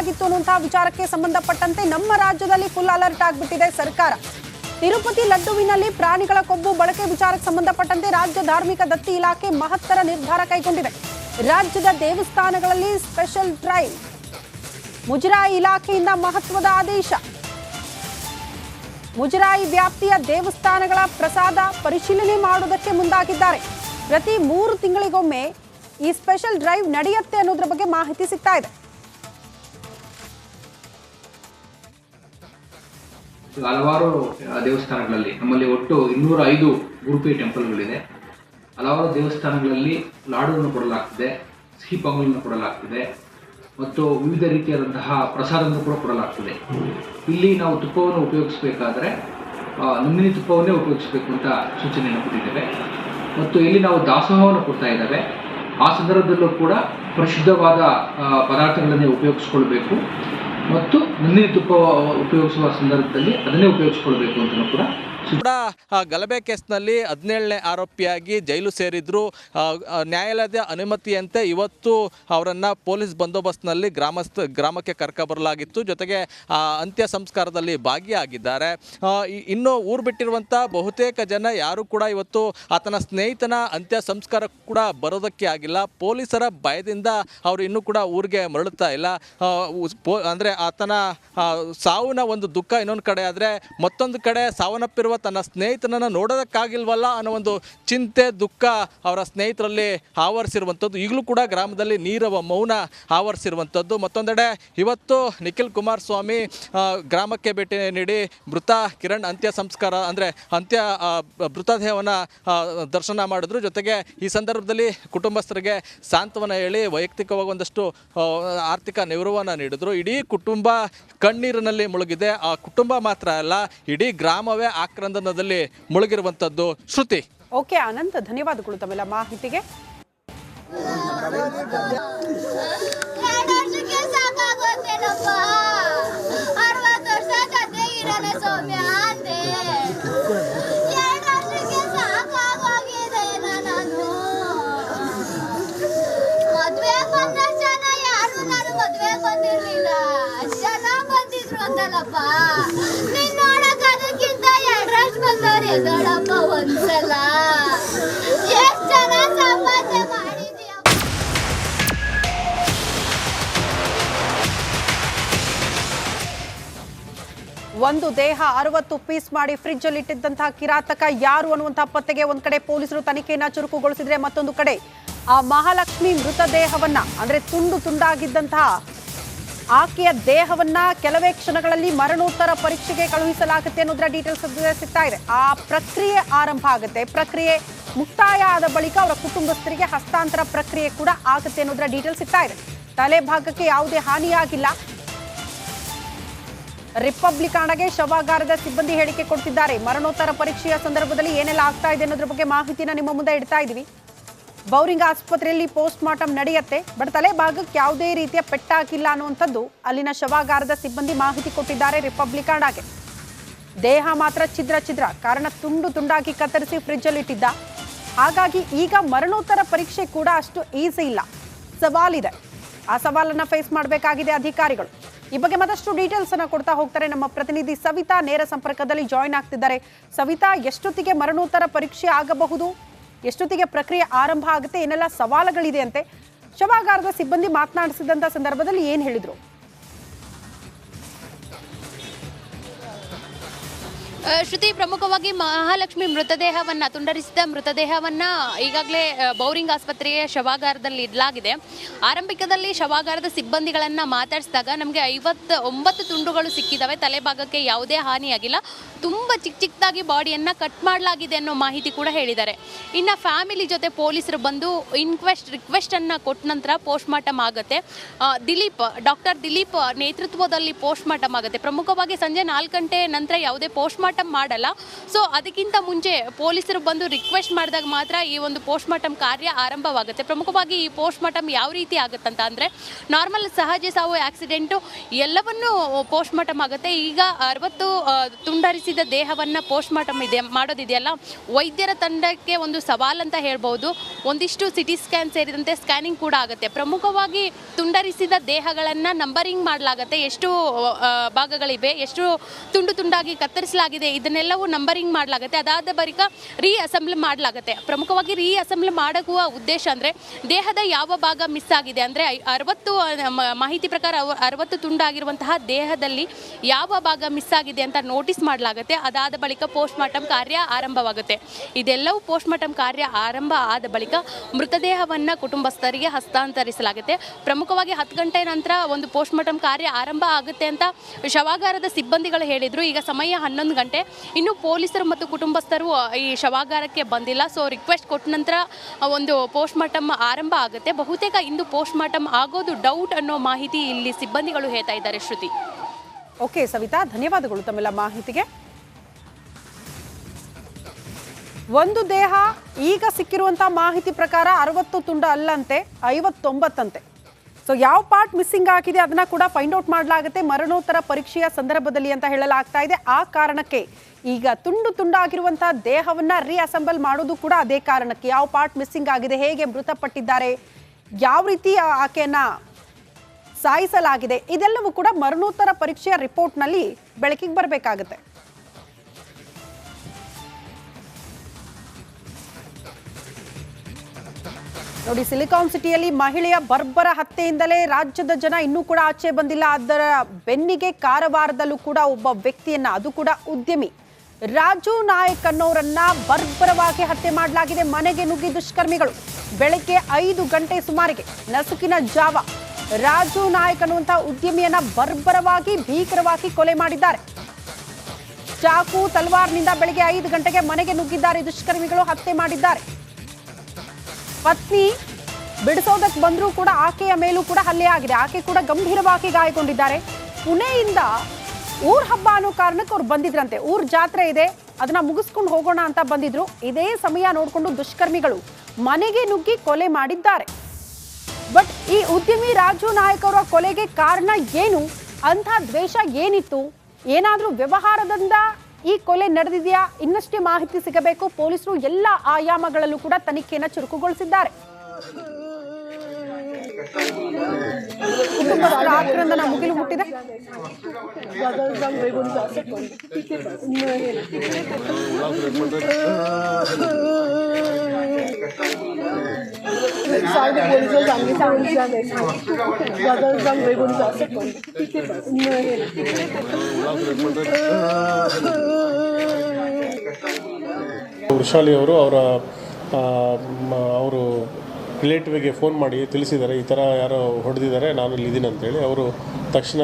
ಮಾಡಲಾಗಿತ್ತು ಅನ್ನುವಂತಹ ವಿಚಾರಕ್ಕೆ ಸಂಬಂಧಪಟ್ಟಂತೆ ನಮ್ಮ ರಾಜ್ಯದಲ್ಲಿ ಫುಲ್ ಅಲರ್ಟ್ ಆಗಿಬಿಟ್ಟಿದೆ ಸರ್ಕಾರ. ತಿರುಪತಿ ಲಡ್ಡುವಿನಲ್ಲಿ ಪ್ರಾಣಿಗಳ ಕೊಬ್ಬು ಬಳಕೆ ವಿಚಾರಕ್ಕೆ ಸಂಬಂಧಪಟ್ಟಂತೆ ರಾಜ್ಯ ಧಾರ್ಮಿಕ ದತ್ತಿ ಇಲಾಖೆ ಮಹತ್ತರ ನಿರ್ಧಾರ ಕೈಗೊಂಡಿದೆ. ರಾಜ್ಯದ ದೇವಸ್ಥಾನಗಳಲ್ಲಿ ಸ್ಪೆಷಲ್ ಡ್ರೈವ್ ಮುಜರಾಯಿ ಇಲಾಖೆಯಿಂದ ಮಹತ್ವದ ಆದೇಶ. ಮುಜರಾಯಿ ವ್ಯಾಪ್ತಿಯ ದೇವಸ್ಥಾನಗಳ ಪ್ರಸಾದ ಪರಿಶೀಲನೆ ಮಾಡುವುದಕ್ಕೆ ಮುಂದಾಗಿದ್ದಾರೆ. ಪ್ರತಿ ಮೂರು ತಿಂಗಳಿಗೊಮ್ಮೆ ಈ ಸ್ಪೆಷಲ್ ಡ್ರೈವ್ ನಡೆಯುತ್ತೆ ಅನ್ನೋದ್ರ ಬಗ್ಗೆ ಮಾಹಿತಿ ಸಿಗ್ತಾ ಇದೆ. ಹಲವಾರು ದೇವಸ್ಥಾನಗಳಲ್ಲಿ ನಮ್ಮಲ್ಲಿ ಒಟ್ಟು ಇನ್ನೂರ ಐದು ಗುರುಪಿ ಟೆಂಪಲ್ಗಳಿದೆ. ಹಲವಾರು ದೇವಸ್ಥಾನಗಳಲ್ಲಿ ಲಾಡುವನ್ನು ಕೊಡಲಾಗ್ತಿದೆ ಸಿಹಿ ಪೊಂಗಲನ್ನು ಕೊಡಲಾಗ್ತಿದೆ ಮತ್ತು ವಿವಿಧ ರೀತಿಯಾದಂತಹ ಪ್ರಸಾದವನ್ನು ಕೂಡ ಕೊಡಲಾಗ್ತದೆ. ಇಲ್ಲಿ ನಾವು ತುಪ್ಪವನ್ನು ಉಪಯೋಗಿಸಬೇಕಾದ್ರೆ ನಂದಿನಿ ತುಪ್ಪವನ್ನೇ ಉಪಯೋಗಿಸಬೇಕು ಅಂತ ಸೂಚನೆಯನ್ನು ಕೊಟ್ಟಿದ್ದೇವೆ. ಮತ್ತು ಇಲ್ಲಿ ನಾವು ದಾಸೋಹವನ್ನು ಕೊಡ್ತಾ ಇದ್ದೇವೆ. ಆ ಸಂದರ್ಭದಲ್ಲೂ ಕೂಡ ಪರಿಶುದ್ಧವಾದ ಆ, ಪದಾರ್ಥಗಳನ್ನೇ ಉಪಯೋಗಿಸ್ಕೊಳ್ಬೇಕು. ಮತ್ತು ನಂದಿನಿ ತುಪ್ಪ ಉಪಯೋಗಿಸುವ ಸಂದರ್ಭದಲ್ಲಿ ಅದನ್ನೇ ಉಪಯೋಗಿಸ್ಕೊಳ್ಬೇಕು ಅಂತಲೂ ಕೂಡ ಕೂಡ ಗಲಭೆ ಕೇಸ್ನಲ್ಲಿ ಹದಿನೇಳನೇ ಆರೋಪಿಯಾಗಿ ಜೈಲು ಸೇರಿದ್ರು. ನ್ಯಾಯಾಲಯದ ಅನುಮತಿಯಂತೆ ಇವತ್ತು ಅವರನ್ನು ಪೊಲೀಸ್ ಬಂದೋಬಸ್ತ್ನಲ್ಲಿ ಗ್ರಾಮಸ್ಥ, ಗ್ರಾಮಕ್ಕೆ ಕರ್ಕಬರಲಾಗಿತ್ತು ಜೊತೆಗೆ ಅಂತ್ಯ ಸಂಸ್ಕಾರದಲ್ಲಿ ಭಾಗಿಯಾಗಿದ್ದಾರೆ. ಇನ್ನು ಊರು ಬಿಟ್ಟಿರುವಂಥ ಬಹುತೇಕ ಜನ ಯಾರು ಕೂಡ ಇವತ್ತು ಆತನ ಸ್ನೇಹಿತನ ಅಂತ್ಯ ಸಂಸ್ಕಾರ ಕೂಡ ಬರೋದಕ್ಕೆ ಆಗಿಲ್ಲ. ಪೊಲೀಸರ ಭಯದಿಂದ ಅವರು ಇನ್ನೂ ಕೂಡ ಊರಿಗೆ ಮರಳುತ್ತಾ ಇಲ್ಲ. ಅಂದರೆ ಆತನ ಸಾವಿನ ಒಂದು ದುಃಖ ಇನ್ನೊಂದು ಕಡೆ ಆದರೆ ಮತ್ತೊಂದು ಕಡೆ ಸಾವನ್ನಪ್ಪಿರುವ ತನ್ನ ಸ್ನೇಹಿತನನ್ನು ನೋಡೋದಕ್ಕಾಗಿಲ್ವಲ್ಲ ಅನ್ನೋ ಒಂದು ಚಿಂತೆ, ದುಃಖ ಅವರ ಸ್ನೇಹಿತರಲ್ಲಿ ಆವರಿಸಿರುವಂಥದ್ದು. ಈಗಲೂ ಕೂಡ ಗ್ರಾಮದಲ್ಲಿ ನೀರವ ಮೌನ ಆವರಿಸಿರುವಂಥದ್ದು. ಮತ್ತೊಂದೆಡೆ ಇವತ್ತು ನಿಖಿಲ್ ಕುಮಾರಸ್ವಾಮಿ ಗ್ರಾಮಕ್ಕೆ ಭೇಟಿ ನೀಡಿ ಮೃತ ಕಿರಣ್ ಅಂತ್ಯ ಸಂಸ್ಕಾರ, ಅಂದರೆ ಅಂತ್ಯ ಮೃತದೇಹವನ್ನು ದರ್ಶನ ಮಾಡಿದ್ರು. ಜೊತೆಗೆ ಈ ಸಂದರ್ಭದಲ್ಲಿ ಕುಟುಂಬಸ್ಥರಿಗೆ ಸಾಂತ್ವನ ಹೇಳಿ ವೈಯಕ್ತಿಕವಾಗಿ ಒಂದಷ್ಟು ಆರ್ಥಿಕ ನೆರವನ್ನು ನೀಡಿದ್ರು. ಇಡೀ ಕುಟುಂಬ ಕಣ್ಣೀರಿನಲ್ಲಿ ಮುಳುಗಿದೆ. ಆ ಕುಟುಂಬ ಮಾತ್ರ ಅಲ್ಲ, ಇಡೀ ಗ್ರಾಮವೇ ಆಕ್ರಂದನದಲ್ಲಿ ಮುಳುಗಿರುವಂಥದ್ದು ಶ್ರುತಿ. ಓಕೆ ಅನಂತ ಧನ್ಯವಾದಗಳು ತಮ್ಮೆಲ್ಲ ಮಾಹಿತಿಗೆ. ಜನ ಯಾರು ನಾನು ಮದ್ವೆ ಬಂದಿರ್ಲಿಲ್ಲ. ಜನ ಬಂದಿದ್ರು ಅಂತಲ್ಲಪ್ಪ ಒಂದು ದೇಹ ಅರವತ್ತು ಪೀಸ್ ಮಾಡಿ ಫ್ರಿಡ್ಜ್ ಅಲ್ಲಿ ಇಟ್ಟಿದ್ದಂತಹ ಕಿರಾತಕ ಯಾರು ಅನ್ನುವಂತಹ ಪತ್ತೆಗೆ ಒಂದ್ ಕಡೆ ಪೊಲೀಸರು ತನಿಖೆಯನ್ನ ಚುರುಕುಗೊಳಿಸಿದ್ರೆ ಮತ್ತೊಂದು ಕಡೆ. ಆ ಮಹಾಲಕ್ಷ್ಮಿ ಮೃತದೇಹವನ್ನ, ಅಂದ್ರೆ ತುಂಡು ತುಂಡಾಗಿದ್ದಂತಹ ಆಕೆಯ ದೇಹವನ್ನ ಕೆಲವೇ ಕ್ಷಣಗಳಲ್ಲಿ ಮರಣೋತ್ತರ ಪರೀಕ್ಷೆಗೆ ಕಳುಹಿಸಲಾಗುತ್ತೆ ಅನ್ನೋದರ ಡೀಟೇಲ್ಸ್ ಸಿಗ್ತಾ ಇದೆ. ಆ ಪ್ರಕ್ರಿಯೆ ಆರಂಭ ಆಗುತ್ತೆ. ಪ್ರಕ್ರಿಯೆ ಮುಕ್ತಾಯ ಆದ ಬಳಿಕ ಅವರ ಕುಟುಂಬಸ್ಥರಿಗೆ ಹಸ್ತಾಂತರ ಪ್ರಕ್ರಿಯೆ ಕೂಡ ಆಗುತ್ತೆ ಅನ್ನೋದರ ಡೀಟೇಲ್ಸ್ ಸಿಗ್ತಾ ಇದೆ. ತಲೆ ಭಾಗಕ್ಕೆ ಯಾವುದೇ ಹಾನಿಯಾಗಿಲ್ಲ. ರಿಪಬ್ಲಿಕಾಣಗೆ ಶವಾಗಾರದ ಸಿಬ್ಬಂದಿ ಹೇಳಿಕೆ ಕೊಡ್ತಿದ್ದಾರೆ. ಮರಣೋತ್ತರ ಪರೀಕ್ಷೆಯ ಸಂದರ್ಭದಲ್ಲಿ ಏನೆಲ್ಲ ಆಗ್ತಾ ಇದೆ ಅನ್ನೋದ್ರ ಬಗ್ಗೆ ಮಾಹಿತಿನ ನಿಮ್ಮ ಮುಂದೆ ಇಡ್ತಾ ಇದೀವಿ ಬೌರಿಂಗ್ ಆಸ್ಪತ್ರೆಯಲ್ಲಿ ಪೋಸ್ಟ್ ಮಾರ್ಟಮ್ ನಡೆಯುತ್ತೆ, ಬಟ್ ತಲೆ ಭಾಗಕ್ಕೆ ಯಾವುದೇ ರೀತಿಯ ಪೆಟ್ಟಾಗಿಲ್ಲ ಅನ್ನುವಂಥದ್ದು ಅಲ್ಲಿನ ಶವಾಗಾರದ ಸಿಬ್ಬಂದಿ ಮಾಹಿತಿ ಕೊಟ್ಟಿದ್ದಾರೆ ರಿಪಬ್ಲಿಕ್ ಆಡಾಗೆ ದೇಹ ಮಾತ್ರ ಛಿದ್ರ ಛಿದ್ರ, ಕಾರಣ ತುಂಡು ತುಂಡಾಗಿ ಕತ್ತರಿಸಿ ಫ್ರಿಡ್ಜಲ್ಲಿ ಇಟ್ಟಿದ್ದ. ಹಾಗಾಗಿ ಈಗ ಮರಣೋತ್ತರ ಪರೀಕ್ಷೆ ಕೂಡ ಅಷ್ಟು ಈಸಿ ಇಲ್ಲ. ಸವಾಲಿದೆ. ಆ ಸವಾಲನ್ನ ಫೇಸ್ ಮಾಡಬೇಕಾಗಿದೆ ಅಧಿಕಾರಿಗಳು. ಈ ಬಗ್ಗೆ ಮತ್ತಷ್ಟು ಡೀಟೇಲ್ಸ್ ಅನ್ನ ಕೊಡ್ತಾ ಹೋಗ್ತಾರೆ ನಮ್ಮ ಪ್ರತಿನಿಧಿ ಸವಿತಾ ನೇರ ಸಂಪರ್ಕದಲ್ಲಿ ಜಾಯಿನ್ ಆಗ್ತಿದ್ದಾರೆ. ಸವಿತಾ, ಎಷ್ಟೊತ್ತಿಗೆ ಮರಣೋತ್ತರ ಪರೀಕ್ಷೆ ಆಗಬಹುದು? ಎಷ್ಟೊತ್ತಿಗೆ ಪ್ರಕ್ರಿಯೆ ಆರಂಭ ಆಗುತ್ತೆ ಏನೆಲ್ಲ ಸವಾಲುಗಳಿದೆ ಅಂತೆ ಶವಾಗಾರದ ಸಿಬ್ಬಂದಿ ಮಾತನಾಡಿಸಿದಂತ ಸಂದರ್ಭದಲ್ಲಿ ಏನು ಹೇಳಿದ್ರು? ಶ್ರುತಿ, ಪ್ರಮುಖವಾಗಿ ಮಹಾಲಕ್ಷ್ಮಿ ಮೃತದೇಹವನ್ನು, ತುಂಡರಿಸಿದ ಮೃತದೇಹವನ್ನು ಈಗಾಗಲೇ ಬೌರಿಂಗ್ ಆಸ್ಪತ್ರೆಯ ಶವಾಗಾರದಲ್ಲಿ ಇಡಲಾಗಿದೆ. ಆರಂಭಿಕದಲ್ಲಿ ಶವಾಗಾರದ ಸಿಬ್ಬಂದಿಗಳನ್ನು ಮಾತಾಡಿಸಿದಾಗ ನಮಗೆ ಐವತ್ತು ಒಂಬತ್ತು ತುಂಡುಗಳು ಸಿಕ್ಕಿದ್ದಾವೆ ತಲೆಭಾಗಕ್ಕೆ ಯಾವುದೇ ಹಾನಿಯಾಗಿಲ್ಲ. ತುಂಬ ಚಿಕ್ಕ ಚಿಕ್ಕದಾಗಿ ಬಾಡಿಯನ್ನು ಕಟ್ ಮಾಡಲಾಗಿದೆ ಅನ್ನೋ ಮಾಹಿತಿ ಕೂಡ ಹೇಳಿದ್ದಾರೆ. ಇನ್ನು ಫ್ಯಾಮಿಲಿ ಜೊತೆ ಪೊಲೀಸರು ಬಂದು ಇನ್ಕ್ವೆಸ್ಟ್ ರಿಕ್ವೆಸ್ಟ್ ಅನ್ನ ಕೊಟ್ಟ ನಂತರ ಪೋಸ್ಟ್ ಮಾರ್ಟಮ್ ಆಗುತ್ತೆ ದಿಲೀಪ್, ಡಾಕ್ಟರ್ ದಿಲೀಪ್ ನೇತೃತ್ವದಲ್ಲಿ ಪೋಸ್ಟ್ ಮಾರ್ಟಮ್ ಆಗುತ್ತೆ. ಪ್ರಮುಖವಾಗಿ ಸಂಜೆ ನಾಲ್ಕು ಗಂಟೆ ನಂತರ ಯಾವುದೇ ಪೋಸ್ಟ್ ಮಾರ್ಟಮ್ ಮಾಡಲ್ಲ. ಸೊ ಅದಕ್ಕಿಂತ ಮುಂಚೆ ಪೊಲೀಸರು ಬಂದು ರಿಕ್ವೆಸ್ಟ್ ಮಾಡಿದಾಗ ಮಾತ್ರ ಈ ಒಂದು ಪೋಸ್ಟ್ ಕಾರ್ಯ ಆರಂಭವಾಗುತ್ತೆ. ಪ್ರಮುಖವಾಗಿ ಈ ಪೋಸ್ಟ್ ಯಾವ ರೀತಿ ಆಗುತ್ತಂತ ಅಂದರೆ ನಾರ್ಮಲ್ ಸಹಜ ಸಾವು ಆಕ್ಸಿಡೆಂಟು ಎಲ್ಲವನ್ನೂ ಪೋಸ್ಟ್ ಆಗುತ್ತೆ. ಈಗ ಅರವತ್ತು ತುಂಡರಿಸಿದ ದೇಹವನ್ನು ಪೋಸ್ಟ್ ಮಾರ್ಟಮ್ ಇದೆ, ಮಾಡೋದಿದೆಯಲ್ಲ? ವೈದ್ಯರ ತಂಡಕ್ಕೆ ಒಂದು ಸವಾಲ್ ಅಂತ ಹೇಳ್ಬೋದು. ಒಂದಿಷ್ಟು ಸಿಟಿ ಸ್ಕ್ಯಾನ್ ಸೇರಿದಂತೆ ಸ್ಕ್ಯಾನಿಂಗ್ ಕೂಡ ಆಗುತ್ತೆ. ಪ್ರಮುಖವಾಗಿ ತುಂಡರಿಸಿದ ದೇಹಗಳನ್ನು ನಂಬರಿಂಗ್ ಮಾಡಲಾಗುತ್ತೆ. ಎಷ್ಟು ಭಾಗಗಳಿವೆ, ಎಷ್ಟು ತುಂಡು ತುಂಡಾಗಿ ಕತ್ತರಿಸಲಾಗಿದೆ ಇದನ್ನೆಲ್ಲವೂ ನಂಬರಿಂಗ್ ಮಾಡಲಾಗುತ್ತೆ. ಅದಾದ ಬಳಿಕ ರೀ ಅಸೆಂಬ್ಲಿ ಮಾಡಲಾಗುತ್ತೆ. ಪ್ರಮುಖವಾಗಿ ರೀ ಅಸೆಂಬ್ಲಿ ಮಾಡುವ ಉದ್ದೇಶ ಅಂದರೆ ದೇಹದ ಯಾವ ಭಾಗ ಮಿಸ್ ಆಗಿದೆ ಅಂದರೆ ಅರವತ್ತು ಮಾಹಿತಿ ಪ್ರಕಾರ ಅರವತ್ತು ತುಂಡಾಗಿರುವಂತಹ ದೇಹದಲ್ಲಿ ಯಾವ ಭಾಗ ಮಿಸ್ ಆಗಿದೆ ಅಂತ ನೋಟಿಸ್ ಮಾಡಲಾಗುತ್ತೆ. ಅದಾದ ಬಳಿಕ ಪೋಸ್ಟ್ ಮಾರ್ಟಮ್ ಕಾರ್ಯ ಆರಂಭವಾಗುತ್ತೆ. ಇದೆಲ್ಲವೂ ಪೋಸ್ಟ್ ಮಾರ್ಟಮ್ ಕಾರ್ಯ ಆರಂಭ ಆದ ಬಳಿಕ ಮೃತದೇಹವನ್ನು ಕುಟುಂಬಸ್ಥರಿಗೆ ಹಸ್ತಾಂತರಿಸಲಾಗುತ್ತೆ. ಪ್ರಮುಖವಾಗಿ ಹತ್ತು ಗಂಟೆ ನಂತರ ಒಂದು ಪೋಸ್ಟ್ ಮಾರ್ಟಮ್ ಕಾರ್ಯ ಆರಂಭ ಆಗುತ್ತೆ ಅಂತ ಶವಾಗಾರದ ಸಿಬ್ಬಂದಿಗಳು ಹೇಳಿದರು. ಈಗ ಸಮಯ ಹನ್ನೊಂದು ಗಂಟೆ. ಇನ್ನು ಪೊಲೀಸರು ಮತ್ತು ಕುಟುಂಬಸ್ಥರು ಈ ಶವಾಗಾರಕ್ಕೆ ಬಂದಿಲ್ಲ. ಸೊ ರಿಕ್ವೆಸ್ಟ್ ಕೊಟ್ಟ ನಂತರ ಒಂದು ಪೋಸ್ಟ್ ಮಾರ್ಟಮ್ ಆರಂಭ ಆಗುತ್ತೆ. ಬಹುತೇಕ ಇಂದು ಪೋಸ್ಟ್ ಮಾರ್ಟಮ್ ಆಗೋದು ಡೌಟ್ ಅನ್ನೋ ಮಾಹಿತಿ ಇಲ್ಲಿ ಸಿಬ್ಬಂದಿಗಳು ಹೇಳ್ತಾ ಇದ್ದಾರೆ, ಶ್ರುತಿ. ಓಕೆ ಸವಿತಾ, ಧನ್ಯವಾದಗಳು ತಮ್ಮೆಲ್ಲ ಮಾಹಿತಿಗೆ. ಒಂದು ದೇಹ ಈಗ ಸಿಕ್ಕಿರುವಂತಹ ಮಾಹಿತಿ ಪ್ರಕಾರ ಅರವತ್ತು ತುಂಡ ಅಲ್ಲಂತೆ, ಐವತ್ತೊಂಬತ್ತಂತೆ. ಸೊ ಯಾವ ಪಾರ್ಟ್ ಮಿಸ್ಸಿಂಗ್ ಆಗಿದೆ ಅದನ್ನ ಕೂಡ ಫೈಂಡ್ ಔಟ್ ಮಾಡಲಾಗುತ್ತೆ. ಮರಣೋತ್ತರ ಪರೀಕ್ಷೆಯ ಸಂದರ್ಭದಲ್ಲಿ ಅಂತ ಹೇಳಲಾಗ್ತಾ ಇದೆ. ಆ ಕಾರಣಕ್ಕೆ ಈಗ ತುಂಡು ತುಂಡಾಗಿರುವಂತಹ ದೇಹವನ್ನ ರೀಅಸೆಂಬಲ್ ಮಾಡೋದು ಕೂಡ ಅದೇ ಕಾರಣಕ್ಕೆ. ಯಾವ ಪಾರ್ಟ್ ಮಿಸ್ಸಿಂಗ್ ಆಗಿದೆ, ಹೇಗೆ ಮೃತಪಟ್ಟಿದ್ದಾರೆ, ಯಾವ ರೀತಿ ಆಕೆಯನ್ನ ಸಾಯಿಸಲಾಗಿದೆ, ಇದೆಲ್ಲವೂ ಕೂಡ ಮರಣೋತ್ತರ ಪರೀಕ್ಷೆಯ ರಿಪೋರ್ಟ್ನಲ್ಲಿ ಬೆಳಕಿಗೆ ಬರಬೇಕಾಗುತ್ತೆ. ನೋಡಿ ಸಿಲಿಕಾನ್ ಸಿಟಿಯಲ್ಲಿ ಮಹಿಳೆಯ ಬರ್ಬರ ಹತ್ಯೆಯಿಂದಲೇ ರಾಜ್ಯದ ಜನ ಇನ್ನೂ ಕೂಡ ಆಚೆ ಬಂದಿಲ್ಲ. ಅದರ ಬೆನ್ನಿಗೆ ಕಾರವಾರದಲ್ಲೂ ಕೂಡ ಒಬ್ಬ ವ್ಯಕ್ತಿಯನ್ನ, ಅದು ಕೂಡ ಉದ್ಯಮಿ. ರಾಜು ನಾಯಕ್ ಅನ್ನೋರನ್ನ ಬರ್ಬರವಾಗಿ ಹತ್ಯೆ ಮಾಡಲಾಗಿದೆ. ಮನೆಗೆ ನುಗ್ಗಿ ದುಷ್ಕರ್ಮಿಗಳು. ಬೆಳಗ್ಗೆ ಐದು ಗಂಟೆ ಸುಮಾರಿಗೆ ನಸುಕಿನ ಜಾವ. ರಾಜು ನಾಯಕ್ ಅನ್ನುವಂತಹ ಉದ್ಯಮಿಯನ್ನ ಬರ್ಬರವಾಗಿ, ಭೀಕರವಾಗಿ ಕೊಲೆ ಮಾಡಿದ್ದಾರೆ. ಚಾಕು, ತಲ್ವಾರ್ನಿಂದ ಬೆಳಗ್ಗೆ ಐದು ಗಂಟೆಗೆ ಮನೆಗೆ ನುಗ್ಗಿದ್ದಾರೆ. ದುಷ್ಕರ್ಮಿಗಳು ಹತ್ಯೆ ಮಾಡಿದ್ದಾರೆ. ಪತ್ನಿ ಬಿಡಿಸೋದಕ್ಕೆ ಬಂದರೂ ಕೂಡ ಆಕೆಯ ಮೇಲೂ ಕೂಡ ಹಲ್ಲೆ ಆಗಿದೆ. ಆಕೆ ಕೂಡ ಗಂಭೀರವಾಗಿ ಗಾಯಗೊಂಡಿದ್ದಾರೆ. ಪುಣೆಯಿಂದ ಊರ್ ಹಬ್ಬ ಅನ್ನೋ ಕಾರಣಕ್ಕೆ ಅವ್ರು ಬಂದಿದ್ರಂತೆ. ಊರ್ ಜಾತ್ರೆ ಇದೆ. ಅದನ್ನ ಮುಗಿಸ್ಕೊಂಡು ಹೋಗೋಣ ಅಂತ ಬಂದಿದ್ರು. ಇದೇ ಸಮಯ ನೋಡಿಕೊಂಡು ದುಷ್ಕರ್ಮಿಗಳು ಮನೆಗೆ ನುಗ್ಗಿ ಕೊಲೆ ಮಾಡಿದ್ದಾರೆ. ಬಟ್ ಈ ಉದ್ಯಮಿ ರಾಜು ನಾಯಕ್ ಅವರ ಕೊಲೆಗೆ ಕಾರಣ ಏನು? ಅಂತ ದ್ವೇಷ ಏನಿತ್ತು? ಏನಾದರೂ ವ್ಯವಹಾರದಿಂದ ಈ ಕೊಲೆ ನಡೆದಿದೆಯಾ? ಇನ್ನಷ್ಟೇ ಮಾಹಿತಿ ಸಿಗಬೇಕು. ಪೊಲೀಸರು ಎಲ್ಲ ಆಯಾಮಗಳಲ್ಲೂ ಕೂಡ ತನಿಖೆಯನ್ನು ಚುರುಕುಗೊಳಿಸಿದ್ದಾರೆ. ಮುಗಿಲು ಮುಟ್ಟಿದೆ. ವೃಷಾಲಿ ಅವರು ಅವರ ಅವರು ರಿಲೇಟಿವ್ಗೆ ಫೋನ್ ಮಾಡಿ ತಿಳಿಸಿದ್ದಾರೆ, ಈ ಥರ ಯಾರೋ ಹೊಡೆದಿದ್ದಾರೆ, ನಾನು ಇಲ್ಲಿ ಇದ್ದೀನಿ ಅಂತೇಳಿ. ಅವರು ತಕ್ಷಣ